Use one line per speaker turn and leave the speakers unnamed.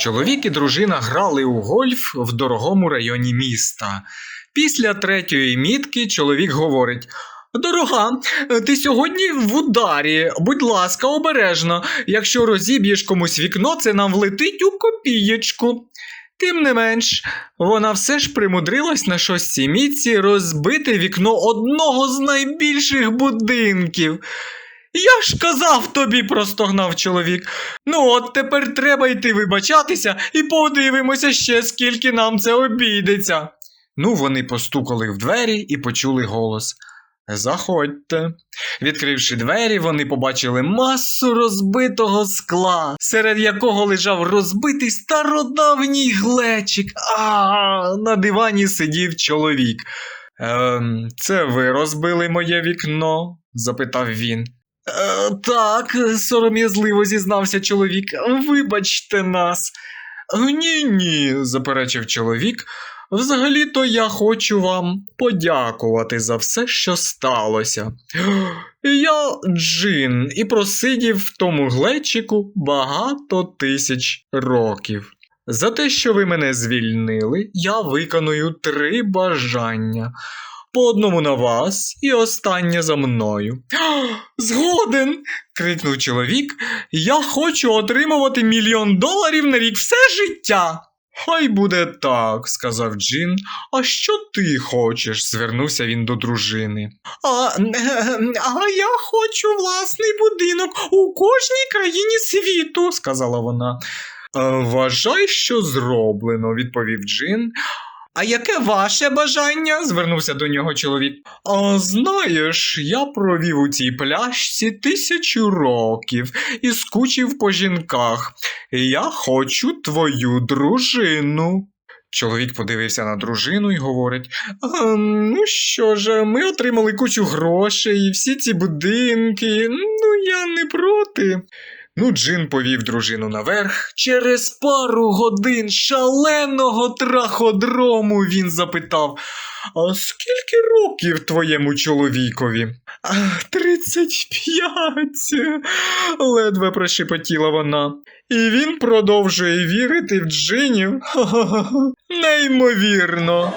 Чоловік і дружина грали у гольф в дорогому районі міста. Після третьої мітки чоловік говорить: Дорога, ти сьогодні в ударі. Будь ласка, обережно. Якщо розіб'єш комусь вікно, це нам влетить у копієчку. Тим не менш, вона все ж примудрилась на шостій мітці розбити вікно одного з найбільших будинків. Я ж казав тобі, простогнав чоловік. Ну от тепер треба йти вибачатися і подивимося ще, скільки нам це обійдеться. Ну, вони постукали в двері і почули голос. Заходьте. Відкривши двері, вони побачили масу розбитого скла, серед якого лежав розбитий стародавній глечик. А на дивані сидів чоловік. Ем, це ви розбили моє вікно? запитав він. Е, так, сором'язливо зізнався чоловік. Вибачте нас. Ні, ні, заперечив чоловік. Взагалі-то я хочу вам подякувати за все, що сталося. Я Джин і просидів в тому глечику багато тисяч років. За те, що ви мене звільнили, я виконую три бажання. По одному на вас і останнє за мною. Згоден. крикнув чоловік. Я хочу отримувати мільйон доларів на рік все життя. Хай буде так, сказав Джин. А що ти хочеш? звернувся він до дружини. А, а я хочу власний будинок у кожній країні світу, сказала вона. «Е, Вважай, що зроблено, відповів Джин. А яке ваше бажання? звернувся до нього чоловік. А знаєш, я провів у цій пляшці тисячу років і скучив по жінках. Я хочу твою дружину. Чоловік подивився на дружину і говорить: «Ем, ну що ж, ми отримали кучу грошей, і всі ці будинки. Ну, я не проти. Ну, Джин повів дружину наверх. Через пару годин шаленого траходрому він запитав: А скільки років твоєму чоловікові? Тридцять п'ять, ледве прошепотіла вона. І він продовжує вірити в джинів. Неймовірно.